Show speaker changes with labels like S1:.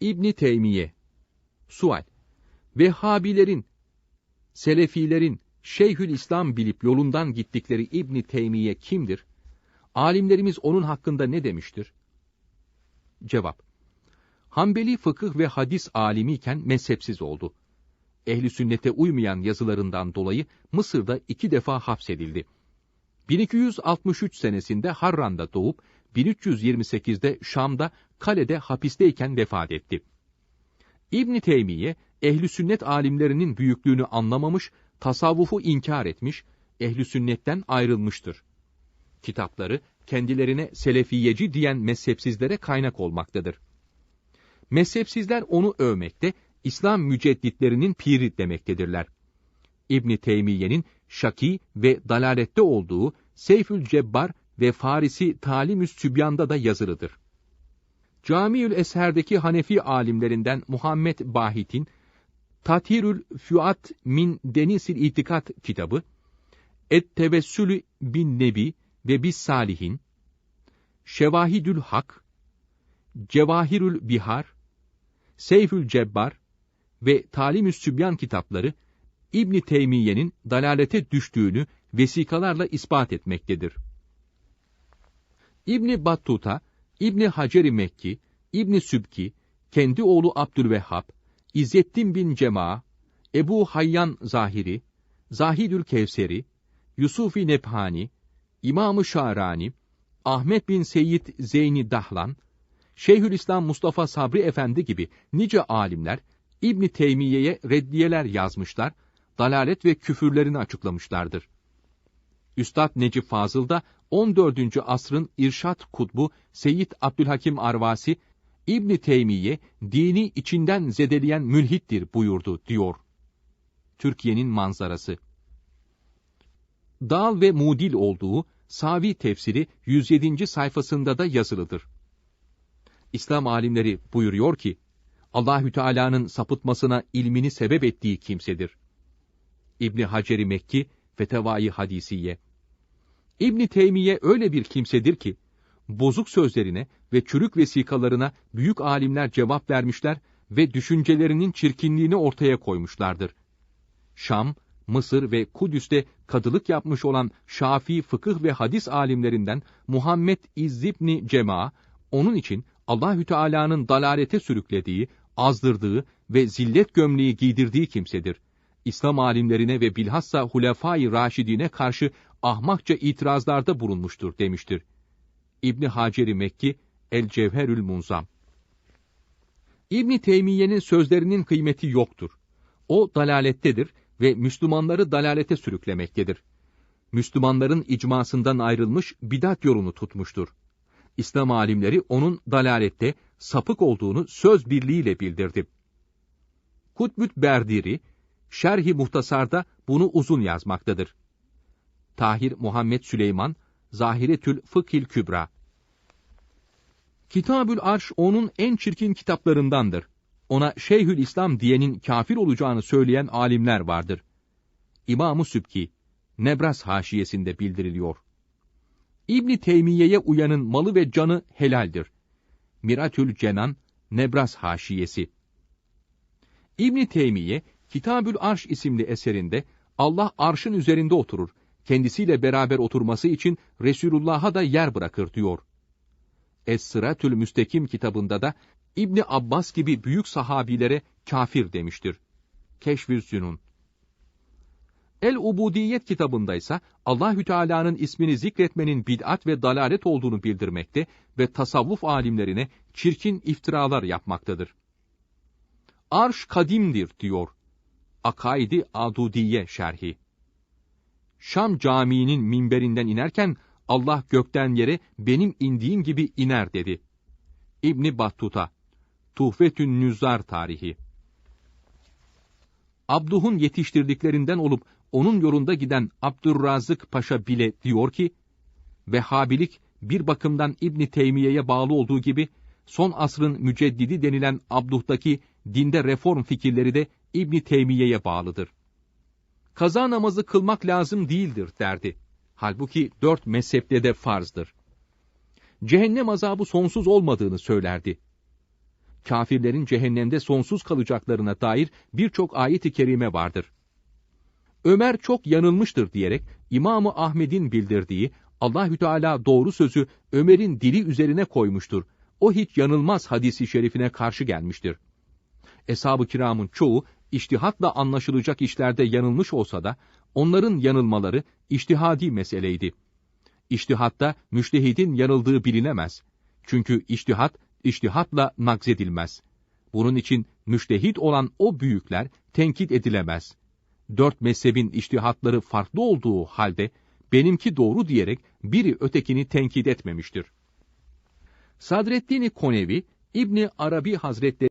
S1: İbni Teymiye Sual Vehhabilerin, Selefilerin, Şeyhül İslam bilip yolundan gittikleri İbni Teymiye kimdir? Alimlerimiz onun hakkında ne demiştir? Cevap Hanbeli fıkıh ve hadis alimiyken mezhepsiz oldu. Ehli sünnete uymayan yazılarından dolayı Mısır'da iki defa hapsedildi. 1263 senesinde Harran'da doğup 1328'de Şam'da kalede hapisteyken vefat etti. İbn Teymiye ehli sünnet alimlerinin büyüklüğünü anlamamış, tasavvufu inkar etmiş, ehli sünnetten ayrılmıştır. Kitapları kendilerine selefiyeci diyen mezhepsizlere kaynak olmaktadır. Mezhepsizler onu övmekte, İslam mücedditlerinin piri demektedirler. İbn Teymiye'nin şaki ve dalalette olduğu Seyfül Cebbar ve Farisi Talimüs Sübyan'da da yazılıdır. Camiül Esher'deki Hanefi alimlerinden Muhammed Bahit'in Tatirül Füat min Denisil İtikat kitabı, Et Tevessülü bin Nebi ve Bis Salihin, Şevahidül Hak, Cevahirül Bihar, Seyfül Cebbar ve Talimüs Sübyan kitapları İbn Teymiye'nin dalalete düştüğünü vesikalarla ispat etmektedir. İbni Battuta, İbni Haceri Mekki, İbni Sübki, kendi oğlu Abdülvehhab, İzzettin bin Cema, Ebu Hayyan Zahiri, Zahidül Kevseri, Yusufi Nebhani, İmam-ı Şarani, Ahmet bin Seyyid Zeyni Dahlan, Şeyhülislam Mustafa Sabri Efendi gibi nice alimler İbni Teymiye'ye reddiyeler yazmışlar, dalalet ve küfürlerini açıklamışlardır. Üstad Necip Fazıl da 14. asrın irşat kutbu Seyyid Abdülhakim Arvasi, İbni Teymiye dini içinden zedeleyen mülhittir buyurdu diyor. Türkiye'nin manzarası. Dal ve mudil olduğu Savi tefsiri 107. sayfasında da yazılıdır. İslam alimleri buyuruyor ki, Allahü Teala'nın sapıtmasına ilmini sebep ettiği kimsedir. İbni Haceri Mekki, Fetevai Hadisiye. İbni Teymiye öyle bir kimsedir ki, bozuk sözlerine ve çürük vesikalarına büyük alimler cevap vermişler ve düşüncelerinin çirkinliğini ortaya koymuşlardır. Şam, Mısır ve Kudüs'te kadılık yapmış olan Şafii fıkıh ve hadis alimlerinden Muhammed İzzibni Cema, onun için Allahü Teala'nın dalalete sürüklediği, azdırdığı ve zillet gömleği giydirdiği kimsedir. İslam alimlerine ve bilhassa Hulefai Raşidine karşı ahmakça itirazlarda bulunmuştur demiştir. İbni Haceri Mekki, El Cevherül Munzam. İbni Teymiye'nin sözlerinin kıymeti yoktur. O dalalettedir ve Müslümanları dalalete sürüklemektedir. Müslümanların icmasından ayrılmış bidat yolunu tutmuştur. İslam alimleri onun dalalette, sapık olduğunu söz birliğiyle bildirdi. Kutbüt Berdiri, Şerhi Muhtasar'da bunu uzun yazmaktadır. Tahir Muhammed Süleyman, Zahiretül Fıkhil Kübra. Kitabül Arş onun en çirkin kitaplarındandır. Ona Şeyhül İslam diyenin kafir olacağını söyleyen alimler vardır. İmam-ı Sübki, Nebras haşiyesinde bildiriliyor. İbni Teymiye'ye uyanın malı ve canı helaldir. Miratül Cenan, Nebras haşiyesi. İbni Teymiye, Kitabül Arş isimli eserinde Allah arşın üzerinde oturur kendisiyle beraber oturması için Resulullah'a da yer bırakır diyor. Es-Sıratül Müstekim kitabında da İbni Abbas gibi büyük sahabilere kafir demiştir. Zünun. El-Ubudiyet kitabında ise Allahü Teala'nın ismini zikretmenin bid'at ve dalalet olduğunu bildirmekte ve tasavvuf alimlerine çirkin iftiralar yapmaktadır. Arş kadimdir diyor. Akaidi Adudiye şerhi. Şam Camii'nin minberinden inerken Allah gökten yere benim indiğim gibi iner dedi. İbni Battuta Tuhfetün Nüzzar tarihi Abduh'un yetiştirdiklerinden olup onun yolunda giden Abdurrazık Paşa bile diyor ki, Vehhabilik bir bakımdan İbni Teymiye'ye bağlı olduğu gibi, son asrın müceddidi denilen Abduh'taki dinde reform fikirleri de İbni Teymiye'ye bağlıdır kaza namazı kılmak lazım değildir derdi. Halbuki dört mezhepte de farzdır. Cehennem azabı sonsuz olmadığını söylerdi. kafirlerin cehennemde sonsuz kalacaklarına dair birçok ayet-i kerime vardır. Ömer çok yanılmıştır diyerek İmamı Ahmed'in bildirdiği Allahü Teala doğru sözü Ömer'in dili üzerine koymuştur. O hiç yanılmaz hadisi şerifine karşı gelmiştir. Eshab-ı kiramın çoğu iştihatla anlaşılacak işlerde yanılmış olsa da onların yanılmaları iştihadi meseleydi. İştihatta müştehidin yanıldığı bilinemez. Çünkü iştihat, iştihatla nakzedilmez. Bunun için müştehit olan o büyükler tenkit edilemez. Dört mezhebin iştihatları farklı olduğu halde, benimki doğru diyerek biri ötekini tenkit etmemiştir. Sadreddin Konevi, İbni Arabi Hazretleri